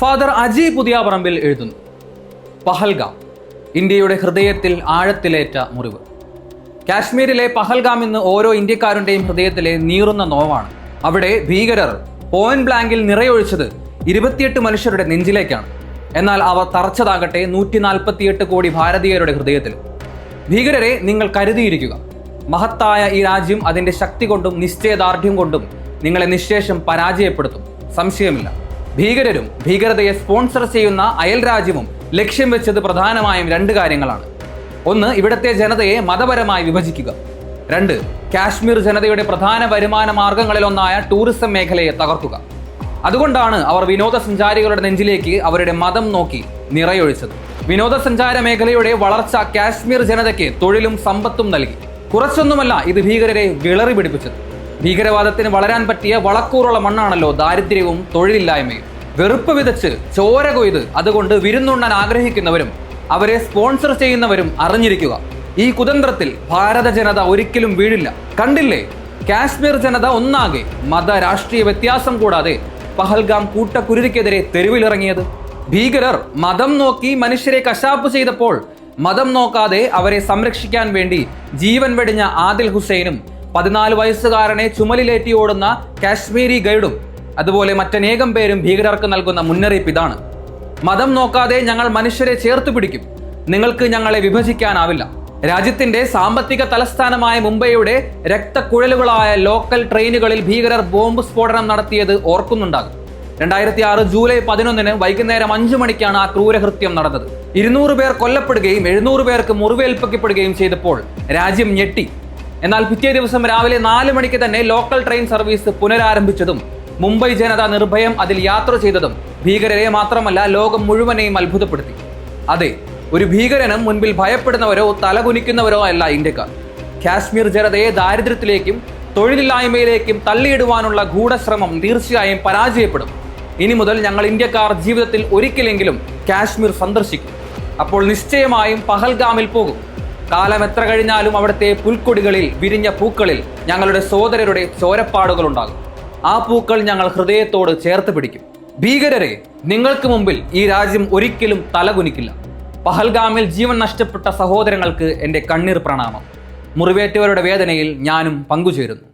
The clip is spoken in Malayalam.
ഫാദർ അജി പുതിയാപറമ്പിൽ എഴുതുന്നു. പഹൽഗാം ഇന്ത്യയുടെ ഹൃദയത്തിൽ ആഴത്തിലേറ്റ മുറിവ്. കാശ്മീരിലെ പഹൽഗാം ഇന്ന് ഓരോ ഇന്ത്യക്കാരുടെയും ഹൃദയത്തിലെ നീറുന്ന നോവാണ്. അവിടെ ഭീകരർ പോയിന്റ് ബ്ലാങ്കിൽ നിറയൊഴിച്ചത് ഇരുപത്തിയെട്ട് മനുഷ്യരുടെ നെഞ്ചിലേക്കാണ്. എന്നാൽ അവർ തറച്ചതാകട്ടെ നൂറ്റി നാൽപ്പത്തിയെട്ട് കോടി ഭാരതീയരുടെ ഹൃദയത്തിൽ. ഭീകരരെ നിങ്ങൾ കരുതിയിരിക്കുക. മഹത്തായ ഈ രാജ്യം അതിന്റെ ശക്തി കൊണ്ടും നിശ്ചയദാർഢ്യം കൊണ്ടും നിങ്ങളെ നിശേഷം പരാജയപ്പെടുത്തും. സംശയമില്ല. ഭീകരരും ഭീകരതയെ സ്പോൺസർ ചെയ്യുന്ന അയൽ രാജ്യവും ലക്ഷ്യം വെച്ചത് പ്രധാനമായും രണ്ട് കാര്യങ്ങളാണ്. ഒന്ന് ഇവിടത്തെ ജനതയെ മതപരമായി വിഭജിക്കുക. രണ്ട് കാശ്മീർ ജനതയുടെ പ്രധാന വരുമാന മാർഗങ്ങളിലൊന്നായ ടൂറിസം മേഖലയെ തകർക്കുക. അതുകൊണ്ടാണ് അവർ വിനോദസഞ്ചാരികളുടെ നെഞ്ചിലേക്ക് അവരുടെ മതം നോക്കി നിറയൊഴിച്ചത്. വിനോദസഞ്ചാര മേഖലയുടെ വളർച്ച കാശ്മീർ ജനതയ്ക്ക് തൊഴിലും സമ്പത്തും നൽകി. കുറച്ചൊന്നുമല്ല ഇത് ഭീകരരെ വിളറി പിടിപ്പിച്ചത് ഭീകരവാദത്തിന് വളരാൻ പറ്റിയ വളക്കൂറുള്ള മണ്ണാണല്ലോ ദാരിദ്ര്യവും തൊഴിലില്ലായ്മയും. വെറുപ്പ് വിതച്ച് ചോര കൊയ്ത് അതുകൊണ്ട് വിരുന്നുണ്ണാൻ ആഗ്രഹിക്കുന്നവരും അവരെ സ്പോൺസർ ചെയ്യുന്നവരും അറിഞ്ഞിരിക്കുക. ഈ കുതന്ത്രത്തിൽ ഭാരത ജനത ഒരിക്കലും വീഴില്ല. കണ്ടില്ലേ? കാശ്മീർ ജനത ഒന്നാകെ മത രാഷ്ട്രീയ വ്യത്യാസം കൂടാതെ പഹൽഗാം കൂട്ടക്കുരുതിക്കെതിരെ തെരുവിലിറങ്ങിയത്. ഭീകരർ മതം നോക്കി മനുഷ്യരെ കശാപ്പ് ചെയ്തപ്പോൾ മതം നോക്കാതെ അവരെ സംരക്ഷിക്കാൻ വേണ്ടി ജീവൻ വെടിഞ്ഞ ആദിൽ ഹുസൈനും പതിനാല് വയസ്സുകാരനെ ചുമലിലേറ്റി ഓടുന്ന കാശ്മീരി ഗൈഡും അതുപോലെ മറ്റനേകം പേരും ഭീകരർക്ക് നൽകുന്ന മുന്നറിയിപ്പ് ഇതാണ്. മതം നോക്കാതെ ഞങ്ങൾ മനുഷ്യരെ ചേർത്ത് പിടിക്കും. നിങ്ങൾക്ക് ഞങ്ങളെ വിഭജിക്കാനാവില്ല. രാജ്യത്തിന്റെ സാമ്പത്തിക തലസ്ഥാനമായ മുംബൈയുടെ രക്തക്കുഴലുകളായ ലോക്കൽ ട്രെയിനുകളിൽ ഭീകരർ ബോംബ് സ്ഫോടനം നടത്തിയത് ഓർക്കുന്നുണ്ടാകും. രണ്ടായിരത്തി ആറ് ജൂലൈ പതിനൊന്നിന് വൈകുന്നേരം അഞ്ചു മണിക്കാണ് ആ ക്രൂരകൃത്യം നടന്നത്. ഇരുന്നൂറ് പേർ കൊല്ലപ്പെടുകയും എഴുന്നൂറ് പേർക്ക് മുറിവേൽപ്പിക്കപ്പെടുകയും ചെയ്തപ്പോൾ രാജ്യം ഞെട്ടി. എന്നാൽ പിറ്റേ ദിവസം രാവിലെ നാല് മണിക്ക് തന്നെ ലോക്കൽ ട്രെയിൻ സർവീസ് പുനരാരംഭിച്ചതും മുംബൈ ജനത നിർഭയം അതിൽ യാത്ര ചെയ്തതും ഭീകരരെ മാത്രമല്ല ലോകം മുഴുവനെയും അത്ഭുതപ്പെടുത്തി. അതെ ഒരു ഭീകരനും മുൻപിൽ ഭയപ്പെടുന്നവരോ തലകുനിക്കുന്നവരോ അല്ല ഇന്ത്യക്കാർ. കാശ്മീർ ജനതയെ ദാരിദ്ര്യത്തിലേക്കും തൊഴിലില്ലായ്മയിലേക്കും തള്ളിയിടുവാനുള്ള ഗൂഢശ്രമം തീർച്ചയായും പരാജയപ്പെടും. ഇനി മുതൽ ഞങ്ങൾ ഇന്ത്യക്കാർ ജീവിതത്തിൽ ഒരിക്കലെങ്കിലും കാശ്മീർ സന്ദർശിക്കും. അപ്പോൾ നിശ്ചയമായും പഹൽഗാമിൽ പോകും. കാലം എത്ര കഴിഞ്ഞാലും അവിടുത്തെ പുൽക്കൊടികളിൽ വിരിഞ്ഞ പൂക്കളിൽ ഞങ്ങളുടെ സോദരരുടെ ചോരപ്പാടുകൾ ഉണ്ടാകും. ആ പൂക്കൾ ഞങ്ങൾ ഹൃദയത്തോട് ചേർത്ത് പിടിക്കും. ഭീകരരെ നിങ്ങൾക്ക് മുമ്പിൽ ഈ രാജ്യം ഒരിക്കലും തലകുനിക്കില്ല. പഹൽഗാമിൽ ജീവൻ നഷ്ടപ്പെട്ട സഹോദരങ്ങൾക്ക് എന്റെ കണ്ണീർ പ്രണാമം. മുറിവേറ്റവരുടെ വേദനയിൽ ഞാനും പങ്കുചേരുന്നു.